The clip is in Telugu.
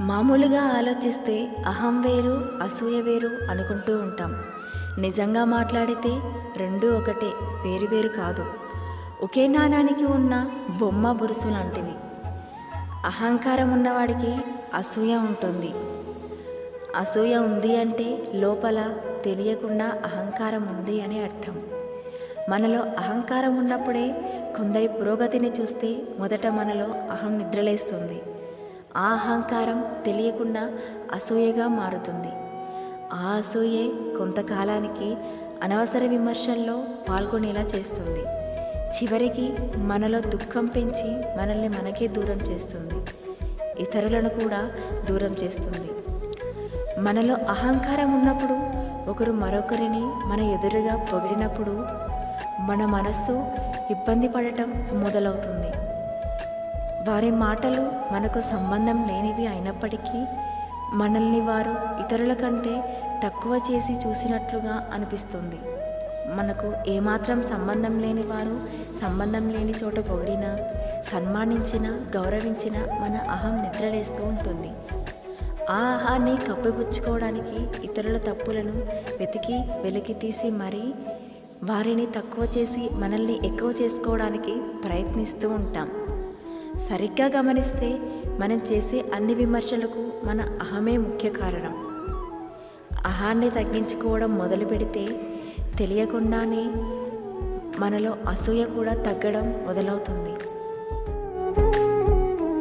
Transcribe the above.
మామూలుగా ఆలోచిస్తే అహం వేరు అసూయ వేరు అనుకుంటూ ఉంటాం. నిజంగా మాట్లాడితే రెండు ఒకటే వేరు వేరు కాదు. ఒకే నాణానికి ఉన్న బొమ్మ బురుసు లాంటివి. అహంకారం ఉన్నవాడికి అసూయ ఉంటుంది. అసూయ ఉంది అంటే లోపల తెలియకుండా అహంకారం ఉంది అని అర్థం. మనలో అహంకారం ఉన్నప్పుడే కొందరి పురోగతిని చూస్తే మొదట మనలో అహం నిద్రలేస్తుంది. ఆ అహంకారం తెలియకుండా అసూయగా మారుతుంది. ఆ అసూయే కొంతకాలానికి అనవసర విమర్శల్లో పాల్గొనేలా చేస్తుంది. చివరికి మనలో దుఃఖం పెంచి మనల్ని మనకే దూరం చేస్తుంది. ఇతరులను కూడా దూరం చేస్తుంది. మనలో అహంకారం ఉన్నప్పుడు ఒకరు మరొకరిని మన ఎదురుగా పొగిడినప్పుడు మన మనస్సు ఇబ్బంది పడటం మొదలవుతుంది. వారి మాటలు మనకు సంబంధం లేనివి అయినప్పటికీ మనల్ని వారు ఇతరుల కంటే తక్కువ చేసి చూసినట్లుగా అనిపిస్తుంది. మనకు ఏమాత్రం సంబంధం లేని వారు సంబంధం లేని చోట పొగిడినా సన్మానించిన గౌరవించిన మన అహం నిద్రలేస్తూ ఉంటుంది. ఆ అహాన్ని కప్పిపుచ్చుకోవడానికి ఇతరుల తప్పులను వెతికి వెలికి తీసి మరీ వారిని తక్కువ చేసి మనల్ని ఎక్కువ చేసుకోవడానికి ప్రయత్నిస్తూ ఉంటాం. సరిగ్గా గమనిస్తే మనం చేసే అన్ని విమర్శలకు మన అహమే ముఖ్య కారణం. అహాన్ని తగ్గించుకోవడం మొదలు పెడితే తెలియకుండానే మనలో అసూయ కూడా తగ్గడం మొదలవుతుంది.